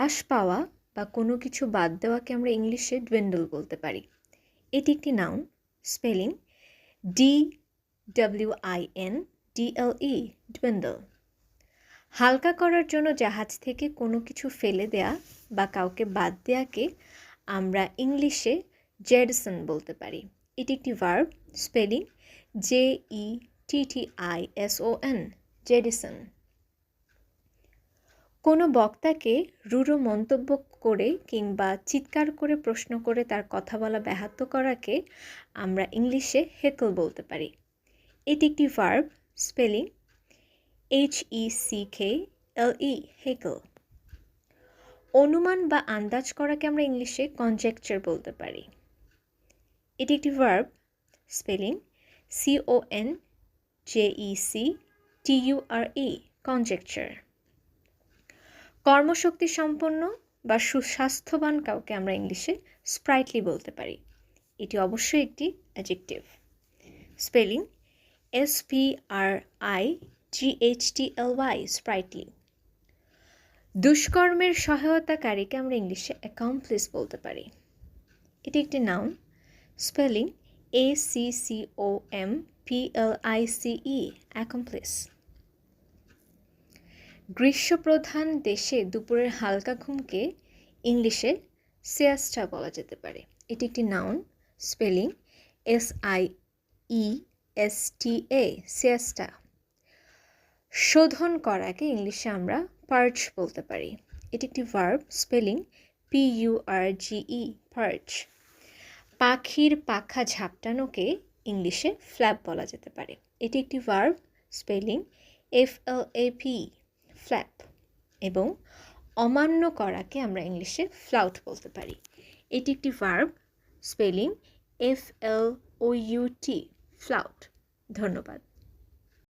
হ্রাস পাওয়া বা কোনো কিছু বাদ দেওয়াকে আমরা ইংলিশে ডুয়েন্ডল বলতে পারি। এটি একটি noun spelling D W I N D L E dwindle. হালকা করার জন্য জাহাজ থেকে কোনো কিছু ফেলে দেয়া বা কাউকে বাদ দেয়াকে আমরা ইংলিশে জেডসন বলতে পারি। এটি একটি verb spelling J E T T I S O N jettison. কোনো বক্তাকে রূঢ় মন্তব্য করে কিংবা চিৎকার করে প্রশ্ন করে তার কথা বলা ব্যাহত করাকে আমরা ইংলিশে হেকল বলতে পারি। এটি একটি verb, spelling H E C K L E heckle. অনুমান বা আন্দাজ করাকে আমরা ইংলিশে কনজেকচার বলতে পারি। এটি একটি verb, spelling C O N J E C T U R E conjecture. কর্মশক্তি সম্পন্ন বা সুস্বাস্থ্যবান কাউকে আমরা ইংলিশে স্প্রাইটলি বলতে পারি। এটি অবশ্যই একটি adjective spelling S P R I G H T L Y sprightly. দুষ্কর্মের সহায়তাকারীকে আমরা ইংলিশে অ্যাকাউম্পলিস বলতে পারি। এটি একটি noun spelling A C C O M P L I C E accomplice গ্রীষ্মপ্রধান দেশে দুপুরের হালকা ঘুমকে ইংলিশে সিয়াস্টা বলা যেতে পারে। এটি একটি noun spelling S I E S T A siesta. শোধন করাকে ইংলিশে আমরা পার্চ বলতে পারি। এটি একটি verb spelling P U R G E purge পাখির পাখা ঝাপটানোকে ইংলিশে ফ্ল্যাপ বলা যেতে পারে। এটি একটি verb spelling F L A P flap এবং অমান্য করাকে আমরা ইংলিশে ফ্লাউট বলতে পারি। এটি একটি verb, spelling F L O U T flout. ধন্যবাদ।